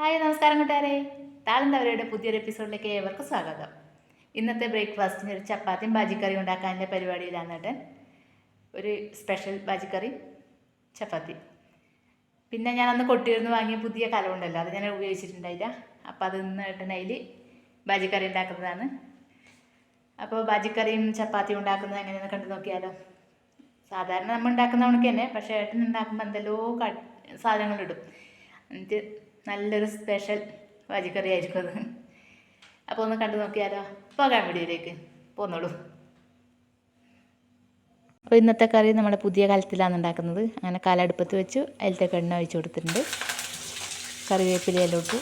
Hi നമസ്കാരം കൂട്ടുകാരെ. താളന്തവരയുടെ പുതിയൊരു എപ്പിസോഡിലേക്ക് ഏവർക്കും സ്വാഗതം. ഇന്നത്തെ ബ്രേക്ക്ഫാസ്റ്റിന് ഒരു ചപ്പാത്തിയും ബാജിക്കറിയും ഉണ്ടാക്കാനുള്ള പരിപാടിയിലാണ് കേട്ടൻ ഒരു സ്പെഷ്യൽ ബാജിക്കറി ചപ്പാത്തി. പിന്നെ ഞാൻ അന്ന് കൊട്ടിയിരുന്ന് വാങ്ങിയ പുതിയ കലമുണ്ടല്ലോ അത് ഞാൻ ഉപയോഗിച്ചിട്ടുണ്ടായില്ല. അപ്പോൾ അത് ഇന്ന് ഏട്ടൻ അതിൽ ബാജിക്കറി ഉണ്ടാക്കുന്നതാണ്. അപ്പോൾ ബാജിക്കറിയും ചപ്പാത്തിയും ഉണ്ടാക്കുന്നത് എങ്ങനെയാണെന്ന് കണ്ടു നോക്കിയാലോ. സാധാരണ നമ്മൾ ഉണ്ടാക്കുന്ന കണക്ക് തന്നെ പക്ഷേ ഏട്ടൻ ഉണ്ടാക്കുമ്പോൾ എന്തെല്ലോ സാധനങ്ങളിടും. എന്നിട്ട് നല്ലൊരു സ്പെഷ്യൽ വാജിക്കറി ആയിരിക്കും അത്. അപ്പോൾ ഒന്ന് കണ്ടു നോക്കിയാലോ? പോകാൻ വീഡിയോയിലേക്ക്. പോന്നോളൂ. അപ്പോൾ ഇന്നത്തെ കറി നമ്മുടെ പുതിയ കാലത്തിലാണ് ഉണ്ടാക്കുന്നത്. അങ്ങനെ കാലടുപ്പത്ത് വെച്ചു അതിലത്തെ എണ്ണ ഒഴിച്ചു കൊടുത്തിട്ടുണ്ട്. കറിവേപ്പിലയെല്ലാം ഇട്ടു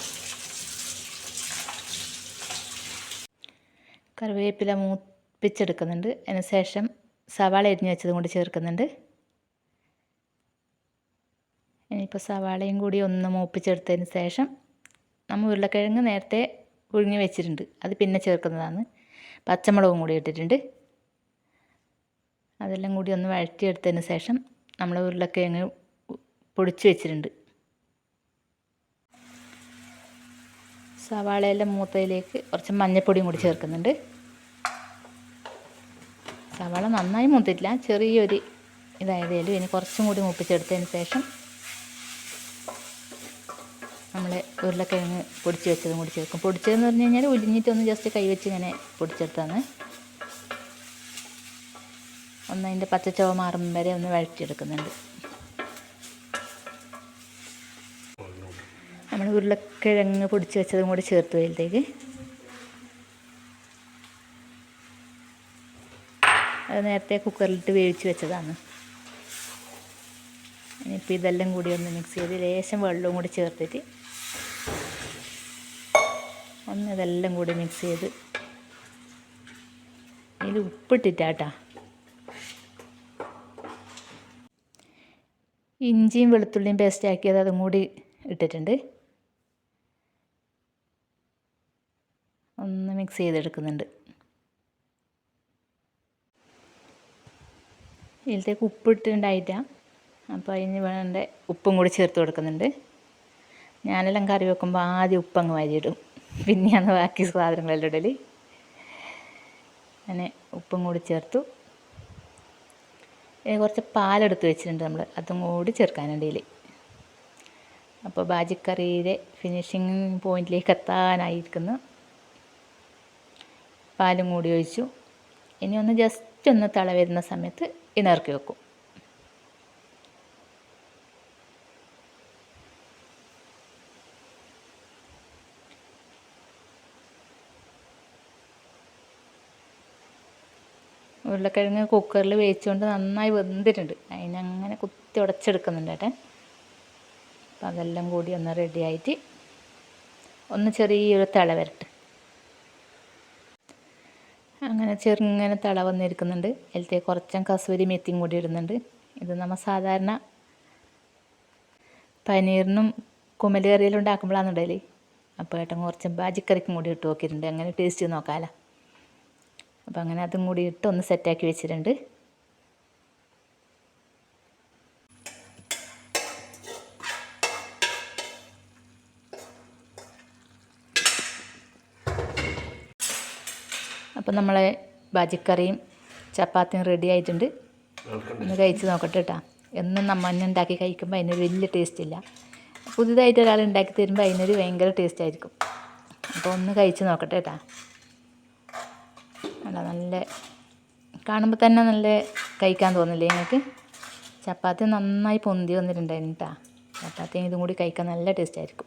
കറിവേപ്പില മൂപ്പിച്ചെടുക്കുന്നുണ്ട്. അതിന് ശേഷം സവാള എരിഞ്ഞു വെച്ചതും കൂടി ചേർക്കുന്നുണ്ട്. ഇനിയിപ്പോൾ സവാളയും കൂടി ഒന്ന് മൂപ്പിച്ചെടുത്തതിന് ശേഷം നമ്മൾ ഉരുളക്കിഴങ്ങ് നേരത്തെ പുഴുങ്ങി വെച്ചിട്ടുണ്ട്. അത് പിന്നെ ചേർക്കുന്നതാണ്. പച്ചമുളകും കൂടി ഇട്ടിട്ടുണ്ട്. അതെല്ലാം കൂടി ഒന്ന് വഴറ്റിയെടുത്തതിന് ശേഷം നമ്മൾ ഉരുളക്കിഴങ്ങ് പൊടിച്ച് വെച്ചിട്ടുണ്ട്. സവാളയെല്ലാം മൂത്തയിലേക്ക് കുറച്ച് മഞ്ഞൾപ്പൊടിയും കൂടി ചേർക്കുന്നുണ്ട്. സവാള നന്നായി മൂത്തിട്ടില്ല. ചെറിയൊരു ഇതായതേലും ഇനി കുറച്ചും കൂടി മൂപ്പിച്ചെടുത്തതിന് ശേഷം നമ്മൾ ഉരുളക്കിഴങ്ങ് പൊടിച്ച് വെച്ചതും കൂടി ചേർക്കും. പൊടിച്ചതെന്ന് പറഞ്ഞു കഴിഞ്ഞാൽ ഉരിഞ്ഞിട്ടൊന്ന് ജസ്റ്റ് കൈവച്ച് ഇങ്ങനെ പൊടിച്ചെടുത്താണ്. ഒന്ന് അതിന്റെ പച്ചച്ചവ മാറും വരെ ഒന്ന് വഴറ്റിയെടുക്കുന്നുണ്ട്. നമ്മൾ ഉരുളക്കിഴങ്ങ് പൊടിച്ച് വെച്ചതും കൂടി ചേർത്ത് വരുത്തേക്ക് അത് നേരത്തെ കുക്കറിലിട്ട് വേവിച്ച് വെച്ചതാണ്. ഇനിയിപ്പോൾ ഇതെല്ലാം കൂടി ഒന്ന് മിക്സ് ചെയ്ത് ലേശം വെള്ളവും കൂടി ചേർത്തിട്ട് ഇതെല്ലാം കൂടി മിക്സ് ചെയ്ത് ഇതിൽ ഉപ്പിട്ടിട്ടാട്ടാ. ഇഞ്ചിയും വെളുത്തുള്ളിയും പേസ്റ്റ് ആക്കിയത് അതും കൂടി ഇട്ടിട്ടുണ്ട്. ഒന്ന് മിക്സ് ചെയ്തെടുക്കുന്നുണ്ട്. ഇതിലത്തേക്ക് ഉപ്പിട്ടുണ്ടായിട്ടാണ് അപ്പോൾ അതിന് വേണ്ട ഉപ്പും കൂടി ചേർത്ത് കൊടുക്കുന്നുണ്ട്. ഞാനെല്ലാം കറി വെക്കുമ്പോൾ ആദ്യം ഉപ്പങ്ങ് വാരിയിടും. പിന്നെയാണ് ബാക്കി സാധനങ്ങളെല്ലാം ഇടൽ അങ്ങനെ ഉപ്പും കൂടി ചേർത്തു. കുറച്ച് പാലെടുത്ത് വെച്ചിട്ടുണ്ട് നമ്മൾ. അതും കൂടി ചേർക്കാനുണ്ട് അപ്പോൾ ബാജിക്കറിയുടെ ഫിനിഷിങ് പോയിന്റിലേക്ക് എത്താനായിരിക്കുന്നു. പാലും കൂടി ഒഴിച്ചു. ഇനി ഒന്ന് ജസ്റ്റ് ഒന്ന് തള വരുന്ന സമയത്ത് ഇണർക്കി വെക്കും. ഉരുളക്കിഴങ്ങ് കുക്കറിൽ വേവിച്ചുകൊണ്ട് നന്നായി വെന്തിട്ടുണ്ട്. അതിനങ്ങനെ കുത്തി ഉടച്ചെടുക്കുന്നുണ്ട് ഏട്ടൻ അപ്പം അതെല്ലാം കൂടി ഒന്ന് റെഡിയായിട്ട് ഒന്ന് ചെറിയൊരു തള വരട്ടെ. അങ്ങനെ ചെറുങ്ങനെ തള വന്നിരിക്കുന്നുണ്ട്. അതിലത്തെ കുറച്ചും കസൂരി മെത്തിയും കൂടി ഇടുന്നുണ്ട്. ഇത് നമ്മൾ സാധാരണ പനീറിനും കുമലുകറിയിലും ഉണ്ടാക്കുമ്പോഴാണ് ഇടൽ അപ്പോൾ ഏട്ടൻ കുറച്ച് ബാജിക്കറിക്കും കൂടി ഇട്ട് നോക്കിയിട്ടുണ്ട്. അങ്ങനെ ടേസ്റ്റ് നോക്കാമല്ലോ അപ്പോൾ അങ്ങനെ അതും കൂടി ഇട്ട് ഒന്ന് സെറ്റാക്കി വെച്ചിട്ടുണ്ട്. അപ്പോൾ നമ്മളെ ബാജിക്കറിയും ചപ്പാത്തിയും റെഡി ആയിട്ടുണ്ട്. ഒന്ന് കഴിച്ച് നോക്കട്ടെ കേട്ടോ എന്നും നമ്മൾ തന്നെ ഉണ്ടാക്കി കഴിക്കുമ്പോൾ അതിനൊരു വലിയ ടേസ്റ്റ് ഇല്ല. പുതുതായിട്ട് ഒരാൾ ഉണ്ടാക്കി തരുമ്പോൾ അതിനൊരു ഭയങ്കര ടേസ്റ്റ് ആയിരിക്കും. അപ്പോൾ ഒന്ന് കഴിച്ച് നോക്കട്ടെ കേട്ടോ അല്ല നല്ല കാണുമ്പോൾ തന്നെ നല്ല കഴിക്കാൻ തോന്നില്ലേ നിങ്ങൾക്ക്? ചപ്പാത്തി നന്നായി പൊന്തി വന്നിട്ടുണ്ടായിരുന്നു കേട്ടോ ചപ്പാത്തി ഇതും കൂടി കഴിക്കാൻ നല്ല ടേസ്റ്റ് ആയിരിക്കും.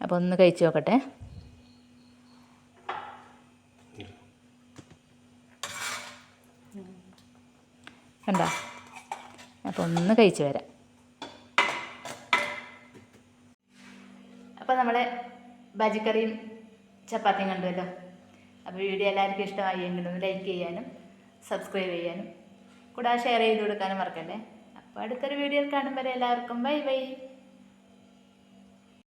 അപ്പോൾ ഒന്ന് കഴിച്ച് നോക്കട്ടെ. കണ്ടോ? അപ്പോൾ ഒന്ന് കഴിച്ച് വരാം. അപ്പോൾ നമ്മളെ ബജിക്കറിയും ചപ്പാത്തിയും കണ്ടുവല്ലോ അപ്പോൾ വീഡിയോ എല്ലാവർക്കും ഇഷ്ടമായി ഒന്ന് ലൈക്ക് ചെയ്യാനും സബ്സ്ക്രൈബ് ചെയ്യാനും കൂടാതെ ഷെയർ ചെയ്ത് കൊടുക്കാനും മറക്കല്ലേ? അപ്പോൾ അടുത്തൊരു വീഡിയോയിൽ കാണുമ്പോൾ എല്ലാവർക്കും. Bye bye